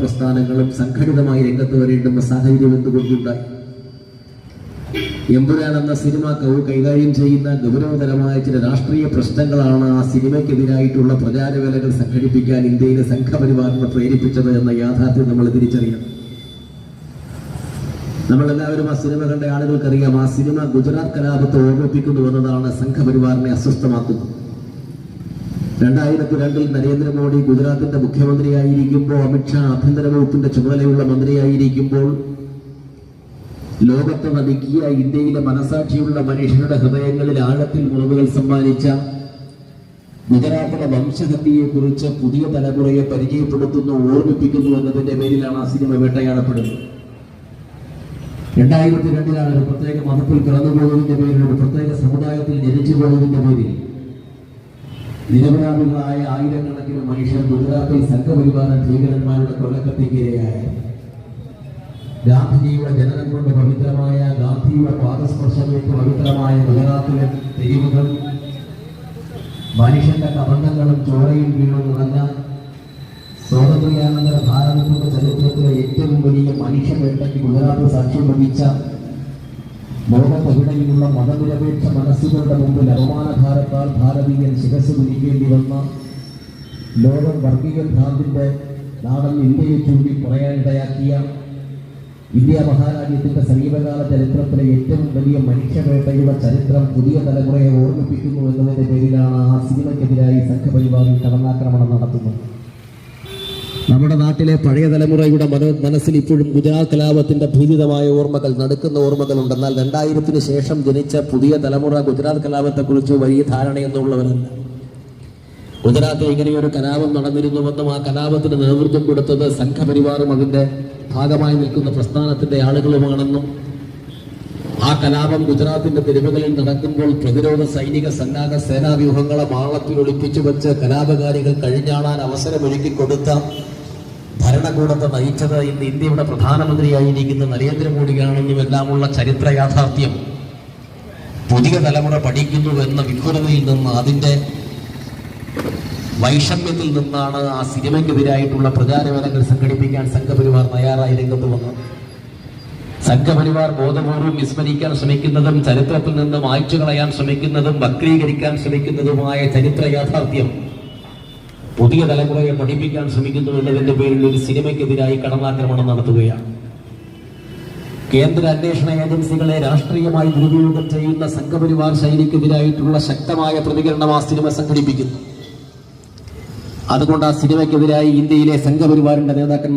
പ്രസ്ഥാനങ്ങളും സംഘടിതമായി രംഗത്ത് വരേണ്ടുന്ന സാഹചര്യം എന്തുകൊണ്ടുണ്ടായി? എമ്പുരാൻ എന്ന സിനിമ കൈകാര്യം ചെയ്യുന്ന ഗൗരവതരമായ ചില രാഷ്ട്രീയ പ്രശ്നങ്ങളാണ് ആ സിനിമയ്ക്കെതിരായിട്ടുള്ള പ്രചാരവേലകൾ സംഘടിപ്പിക്കാൻ ഇന്ത്യയിലെ സംഘപരിവാറിനെ പ്രേരിപ്പിച്ചത് എന്ന യാഥാർത്ഥ്യം നമ്മൾ തിരിച്ചറിയണം. നമ്മളെല്ലാവരും ആ സിനിമ കണ്ട ആളുകൾക്കറിയാം ആ സിനിമ ഗുജറാത്ത് കലാപത്തെ ഓർമ്മിപ്പിക്കുന്നു എന്നതാണ് സംഘപരിവാറിനെ അസ്വസ്ഥമാക്കുന്നത്. രണ്ടായിരത്തി രണ്ടിൽ നരേന്ദ്രമോദി ഗുജറാത്തിന്റെ മുഖ്യമന്ത്രിയായിരിക്കുമ്പോൾ അമിത്ഷാ ആഭ്യന്തര വകുപ്പിന്റെ ചുമതലയുള്ള മന്ത്രിയായിരിക്കുമ്പോൾ ലോകത്തെ നടുക്കിയ ഇന്ത്യയിലെ മനസാക്ഷിയുള്ള മനുഷ്യരുടെ ഹൃദയങ്ങളിൽ ആഴത്തിൽ മുറിവുകൾ സമ്മാനിച്ച ഗുജറാത്തിലെ വംശഹത്യയെ കുറിച്ച് പുതിയ തലമുറയെ പരിചയപ്പെടുത്തുന്നു ഓർമ്മിപ്പിക്കുന്നു എന്നതിന്റെ പേരിലാണ് ആ സിനിമ വേട്ടയാടപ്പെടുന്നത്. രണ്ടായിരത്തി രണ്ടിലാണ് ഒരു പ്രത്യേക മതത്തിൽ കടന്നുപോയതിന്റെ പേരിൽ ഒരു പ്രത്യേക സമുദായത്തിൽ ജനിച്ചു പോയതിന്റെ പേരിൽ. നിരപരാധികളായ ആയിരക്കണക്കിന് മനുഷ്യർ ഗുജറാത്തിൽ സംഘപരിവാര ഭീകരന്മാരുടെ കൊലക്കത്തിക്കിരയായി ഗാന്ധിജിയുടെ ജനനം കൊണ്ട് പവിത്രമായ ഗാന്ധിയുടെ പാദസ്പർശമേറ്റ് പവിത്രമായ ഗുജറാത്തിലെ തെരുവുകൾ മനുഷ്യന്റെ കബന്ധങ്ങളും ചോരയും വീണു നിറഞ്ഞ സ്വാതന്ത്ര്യാനന്തര ഭാരതത്തിന്റെ ചരിത്രത്തിലെ ഏറ്റവും വലിയ മനുഷ്യവേട്ടയ്ക്ക് ഗുജറാത്ത് സാക്ഷ്യം വഹിച്ച ലോകത്തെവിടെയുമുള്ള മതനിരപേക്ഷ മനസ്സുകളുടെ മുമ്പിൽ അപമാനഭാരത്താൽ ഭാരതീയൻ ശിരസ് കുനിക്കേണ്ടി വന്ന ലോകം വർഗീയ ഭ്രാന്തിന്റെ നാടൻ ഇന്ത്യയെ ചൂണ്ടി പറയാനിടയാക്കിയ ഇന്ത്യ മഹാരാജ്യത്തിന്റെ സമീപകാല ചരിത്രത്തിലെ ഏറ്റവും വലിയ മനുഷ്യവേട്ടയുടെ ചരിത്രം പുതിയ തലമുറയെ ഓർമ്മിപ്പിക്കുന്നു എന്നതിന്റെ പേരിലാണ് ആ സിനിമയ്ക്കെതിരായി സംഘപരിവാറിൽ കടന്നാക്രമണം നടത്തുന്നത്. നമ്മുടെ നാട്ടിലെ പഴയ തലമുറയുടെ മനോ മനസ്സിൽ ഇപ്പോഴും ഗുജറാത്ത് കലാപത്തിന്റെ ഭീതിതമായ ഓർമ്മകൾ നടുക്കുന്ന ഓർമ്മകളുണ്ട് എന്നാൽ രണ്ടായിരത്തിന് ശേഷം ജനിച്ച പുതിയ തലമുറ ഗുജറാത്ത് കലാപത്തെക്കുറിച്ച് വലിയ ധാരണയൊന്നുമുള്ളവരല്ല ഗുജറാത്തിൽ ഇങ്ങനെയൊരു കലാപം നടന്നിരുന്നുവെന്നും ആ കലാപത്തിന് നേതൃത്വം കൊടുത്തത് സംഘപരിവാറും അതിന്റെ ഭാഗമായി നിൽക്കുന്ന പ്രസ്ഥാനത്തിന്റെ ആളുകളുമാണെന്നും ആ കലാപം ഗുജറാത്തിന്റെ തെരുവുകളിൽ നടക്കുമ്പോൾ പ്രതിരോധ സൈനിക സന്നാഹ സേനാവ്യൂഹങ്ങളെ മാളത്തിൽ ഒളിപ്പിച്ചു വെച്ച് കലാപകാരികൾ കഴിഞ്ഞാണാൻ അവസരമൊരുക്കി കൊടുത്ത ഭരണകൂടത്തെ നയിച്ചത് ഇന്ന് ഇന്ത്യയുടെ പ്രധാനമന്ത്രിയായിരിക്കുന്ന നരേന്ദ്രമോദിയാണെന്നും എല്ലാമുള്ള ചരിത്ര യാഥാർത്ഥ്യം പുതിയ തലമുറ പഠിക്കുന്നു എന്ന വിഹുലതയിൽ നിന്ന് അതിന്റെ വൈഷമ്യത്തിൽ നിന്നാണ് ആ സിനിമയ്ക്കെതിരായിട്ടുള്ള പ്രചാരവേലകൾ സംഘടിപ്പിക്കാൻ സംഘപരിവാർ തയ്യാറായി രംഗത്ത് വന്നത്. സംഘപരിവാർ ബോധപൂർവം വിസ്മരിക്കാൻ ശ്രമിക്കുന്നതും ചരിത്രത്തിൽ നിന്ന് മായ്ച്ചു കളയാൻ ശ്രമിക്കുന്നതും വക്രീകരിക്കാൻ ശ്രമിക്കുന്നതുമായ ചരിത്ര യാഥാർത്ഥ്യം പുതിയ തലമുറയെ പഠിപ്പിക്കാൻ ശ്രമിക്കുന്നു എന്നതിന്റെ പേരിൽ ഒരു സിനിമയ്ക്കെതിരായി കടന്നാക്രമണം നടത്തുകയാണ്. കേന്ദ്ര അന്വേഷണ ഏജൻസികളെ രാഷ്ട്രീയമായി ദുരുപയോഗം ചെയ്യുന്ന സംഘപരിവാർ ശൈലിക്കെതിരായിട്ടുള്ള ശക്തമായ പ്രതികരണം ആ സിനിമ സംഘടിപ്പിക്കുന്നു. അതുകൊണ്ട് ആ സിനിമയ്ക്കെതിരായി ഇന്ത്യയിലെ സംഘപരിവാറിന്റെ നേതാക്കന്മാർ